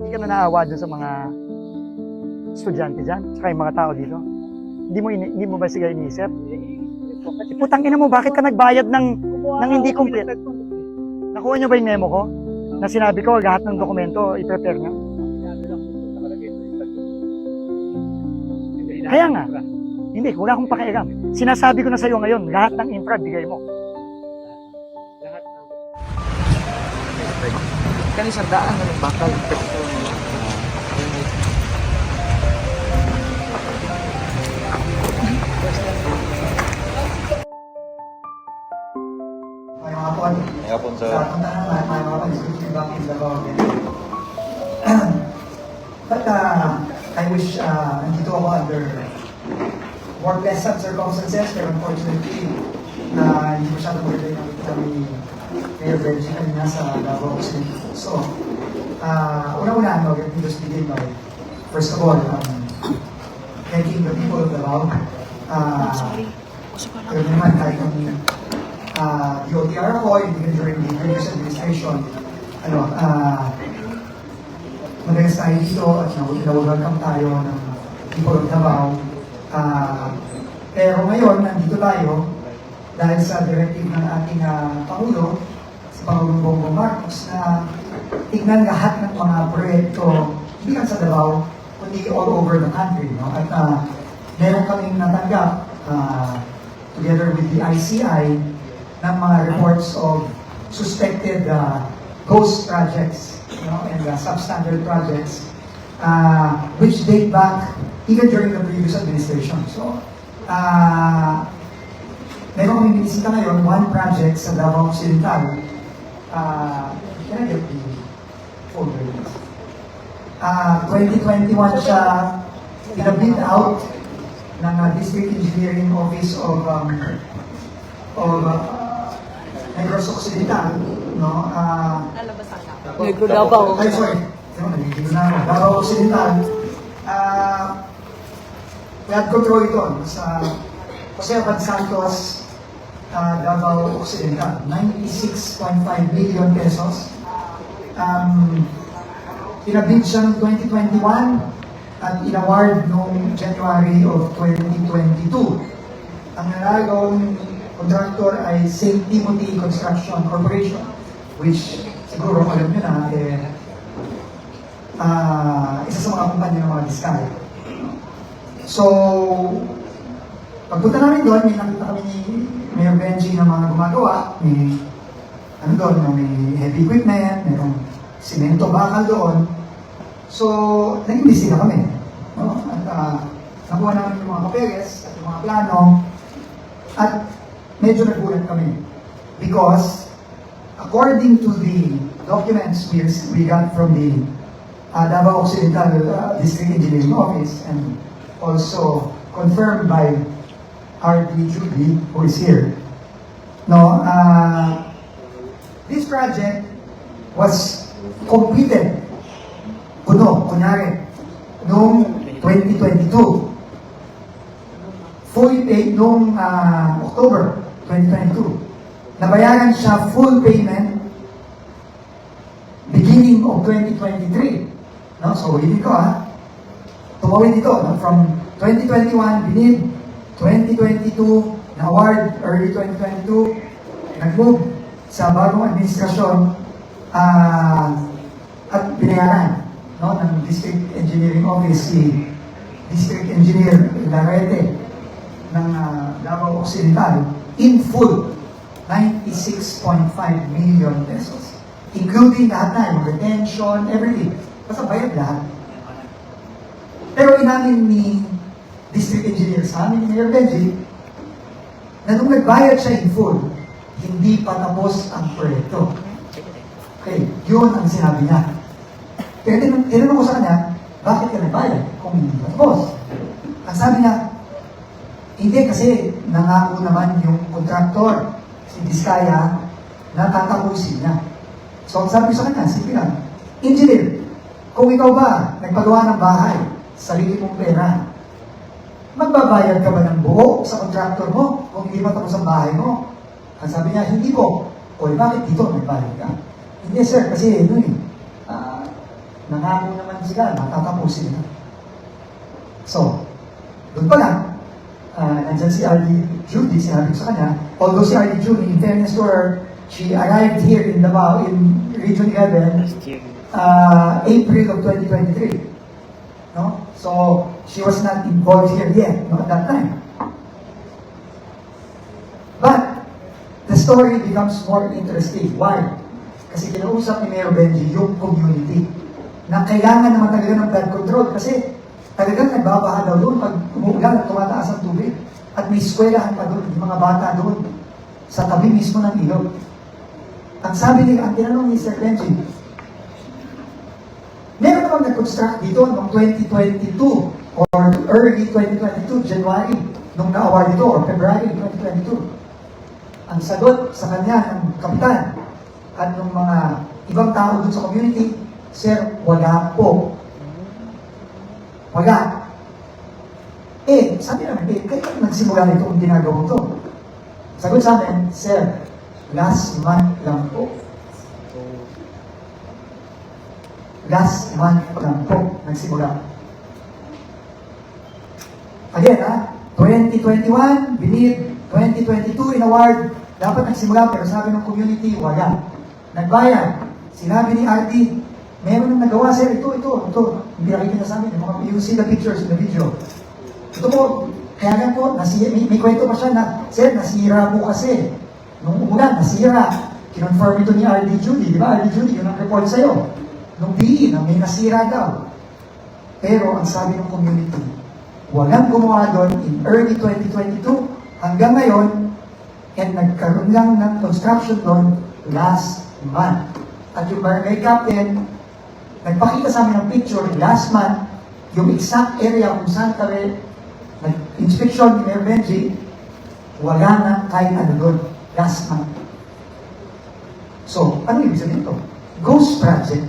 Hindi ka na naawa dun sa mga estudyante dyan, saka yung mga tao dito. Hindi mo, ini, hindi mo ba siya iniisip? Eh, putang ina mo, bakit ka nagbayad ng, ng hindi complete? Nakuha niyo ba yung memo ko? Na sinabi ko, lahat ng dokumento, i-prepare niyo. Kaya nga. Hindi, wala akong pakialam. Sinasabi ko na sa'yo ngayon, lahat ng infra, bigay mo. Lahat ng Kani sa daan na bakal. May. Hapon Sa sa puntahan may mga pag-discuss back in Davao din. But uh, I wish uh, nandito ako under more pleasant circumstances, pero unfortunately, uh, hindi masyadong maganda yung nakikita ni Mayor Benji kanina sa Davao Occidental. So, uh, una-una, no, let me just begin by, first of all, um, thanking the people of Davao. Uh, Pero naman, kahit nung uh, DOTR ako, even during the previous administration, ano, uh, madalas tayo dito at nawag-welcome tayo ng people of Davao. Uh, pero ngayon, nandito tayo dahil sa directive ng ating uh, Pangulo, si Pangulong Bongbong Marcos, na tignan lahat ng mga proyekto, hindi lang sa Davao, kundi all over the country. No? At uh, meron kaming natanggap uh, together with the ICI ng mga reports of suspected uh, ghost projects you know, and uh, substandard projects uh, which date back even during the previous administration. So, uh, meron kaming binisita ngayon, one project sa Davao Occidental. Uh, can I get the folder? Uh, 2021 siya pinabid out ng uh, District Engineering Office of um, of uh, Negros Occidental, no? Uh, Negro Davao. ay, sorry. Ano, nagiging na ako. Davao Occidental. Uh, flood control ito no, sa Jose Abad Santos, uh, Davao Occidental. 96.5 million pesos. Um, pinabid siya noong 2021 at inaward noong January of 2022. Ang nanalong contractor ay St. Timothy Construction Corporation, which siguro alam nyo na, eh, ah, isa sa mga kumpanya ng mga diskaya. So, pagpunta namin doon, may nakita kami ni Mayor Benji ng mga gumagawa, may ano doon, may heavy equipment, mayroong simento bakal doon. So, nag-imbestiga kami. No? At uh, nakuha namin yung mga papeles at yung mga plano at medyo nagulat kami. Because according to the documents we, we got from the uh, Davao Occidental uh, District Engineering Office and also confirmed by RD Judy, who is here, no, uh, this project was completed, kuno, kunyari, noong 2022. Fully paid noong ah, October 2022. Nabayaran siya full payment beginning of 2023. No? So, hindi ko ha. Tumawid ito. No? From 2021, binid. 2022, na-award early 2022. Nag-move sa bagong administrasyon ah, at binayaran no, ng District Engineering Office si District Engineer Larete ng ah, Davao Occidental in full 96.5 million pesos including lahat na yung retention, everything. Basta bayad lahat. Pero inamin ni District Engineer sa amin Mayor Benji na nung nagbayad siya in full hindi pa tapos ang proyekto. Okay, yun ang sinabi niya. Kaya tinanong ko sa kanya, bakit ka nagbayad kung hindi pa tapos? Ang sabi niya, hindi kasi nangako naman yung kontraktor, si Diskaya, na tatapusin niya. So ang sabi sa kanya, sige lang, engineer, kung ikaw ba nagpagawa ng bahay, sarili mong pera, magbabayad ka ba ng buo sa kontraktor mo kung hindi pa tapos ang bahay mo? Ang sabi niya, hindi po. O bakit dito nagbayad ka? Hindi sir, kasi ano eh, ah, nangako naman sila, matatapusin na. So, doon pa lang, uh, nandyan si RD Judy, sinabi ko sa kanya, although si RD Judy, in fairness to her, she arrived here in Davao, in Region 11, uh, April of 2023. No? So, she was not involved here yet, no, at that time. But, the story becomes more interesting. Why? Kasi kinausap ni Mayor Benji yung community na kailangan naman talaga ng flood control kasi talagang nagbabaha daw doon pag umuulan at tumataas ang tubig. At may eskwelahan pa doon, mga bata doon sa tabi mismo ng ilog. Ang sabi nila, ang tinanong ni Sir Benji, meron namang nag-construct dito noong 2022 or early 2022, January, nung na-award ito, or February 2022. Ang sagot sa kanya ng kapitan at ng mga ibang tao doon sa community, Sir, wala po. Wala. Eh, sabi namin, eh, kaya nagsimula itong ginagawang to. Sagot sa amin, Sir, last month lang po. Last month lang po nagsimula. Again, ha? 2021, binid. 2022, in-award. Dapat nagsimula, pero sabi ng community, wala. Nagbayad. Sinabi ni RD, meron nang nagawa, sir. Ito, ito, ito. Hindi nakikita sa amin. You see the pictures in the video. Ito po, kaya nga po, nasi, may, may kwento pa siya na, sir, nasira po kasi. Nung umulan, nasira. Kinonfirm ito ni RD Judy, di ba? RD Judy, yun ang report sa'yo. Nung PE, na may nasira daw. Pero ang sabi ng community, walang gumawa doon in early 2022 hanggang ngayon, and nagkaroon lang ng construction doon last month. At yung barangay captain, nagpakita sa amin ng picture last month, yung exact area kung saan kami nag-inspection ni Mayor Benji, wala na kahit ano doon last month. So, ano ibig sabihin ito? Ghost project.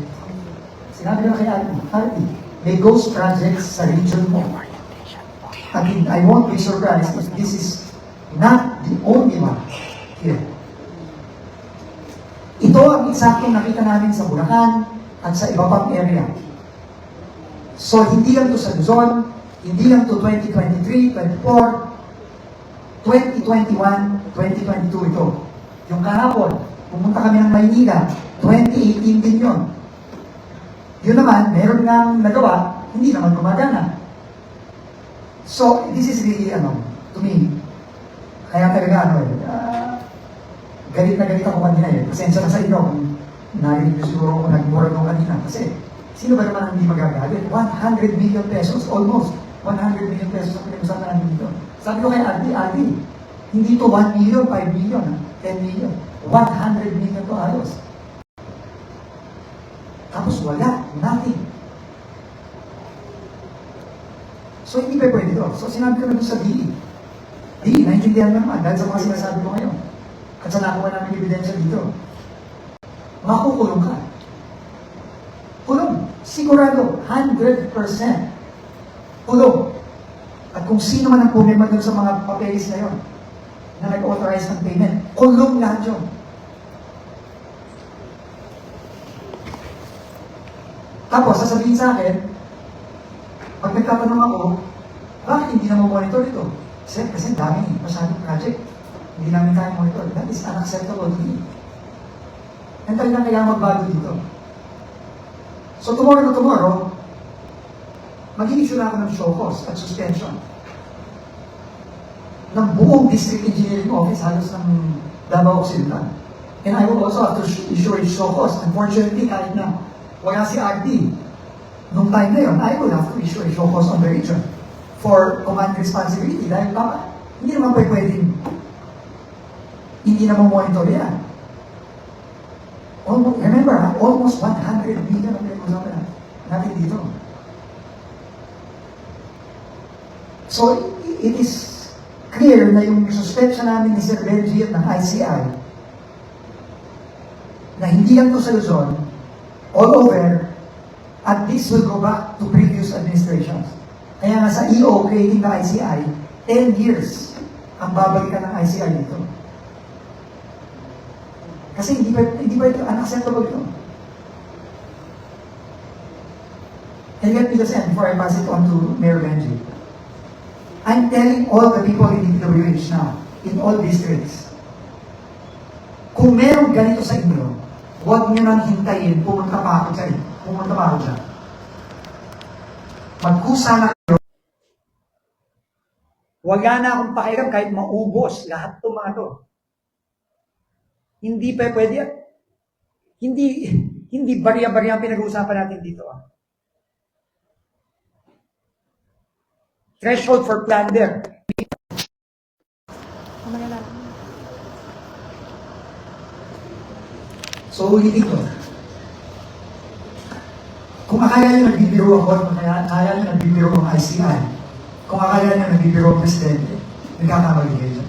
Sinabi na kay Artie, Artie, may ghost projects sa region mo. Mean, I won't be surprised if this is not the only one here. Ito ang eksaktong nakita namin sa Bulacan at sa iba pang area. So, hindi lang to sa Luzon, hindi lang to 2023, 24, 2021, 2022 ito. Yung kahapon, pumunta kami ng Maynila, 2018 din yun. Yun naman, meron ngang nagawa, hindi naman gumagana. So, this is really, ano, to me, kaya talaga, ano, eh, ah, galit na galit ako kanina eh. Pasensya na sa inyo kung narinig niyo siguro ako nag-board nung kanina. Kasi, sino ba naman ang hindi magagalit? 100 million pesos, almost. 100 million pesos ang pinag-usapan namin dito. Sabi ko kay Adi, Adi, hindi to 1 million, 5 million, ha? 10 million. 100 million to ayos. Tapos wala, nothing. So hindi pa pwede to. So sinabi ko na doon sa DE. DE, naintindihan naman dahil sa mga sinasabi ko ngayon. At sa nakuha namin ebidensya dito. Makukulong ka. Kulong. Sigurado, 100%. Kulong. At kung sino man ang pumirma doon sa mga papeles na yon na nag-authorize ng payment, kulong lahat yun. Tapos, sasabihin sa akin, pag nagtatanong ako, bakit hindi na monitor ito? Sir, kasi dami, masyadong project. Hindi namin kaya monitor. That is unacceptable to me. And talagang kailangan magbago dito. So tomorrow na tomorrow, mag-i-issue na ako ng show cause at suspension ng buong district engineering office halos ng Davao Occidental. And I will also have to issue a show cause. Unfortunately, kahit na wala si RD, nung time na yun, I will have to issue a show cause on the region for command responsibility. Dahil baka, hindi naman pwedeng hindi na monitor yan. Almost, remember, almost 100 million ang pinag-usapan natin dito. So, it is clear na yung suspetsya namin ni Sir Benji at ng ICI na hindi lang to sa Luzon, all over, at this will go back to previous administrations. Kaya nga sa EO creating the ICI, 10 years ang babalikan ng ICI dito. Kasi hindi pa, hindi pa ito unacceptable ito. And let me just end before I pass it on to Mayor Benji. I'm telling all the people in DPWH now, in all districts, kung merong ganito sa inyo, huwag nyo nang hintayin, pumunta pa ako dyan. Pumunta pa ako dyan. Magkusa na kayo. Wala na akong pakiram kahit maubos lahat itong mga to. Hindi pa pwede. Hindi, hindi barya-barya ang pinag-uusapan natin dito. Ah. Threshold for plunder. So, ulitin ko. Kung akala nyo nagbibiro ako, kung akala nyo nagbibiro ang ICI, kung akala nyo nagbibiro ang Presidente, nagkakamali kayo.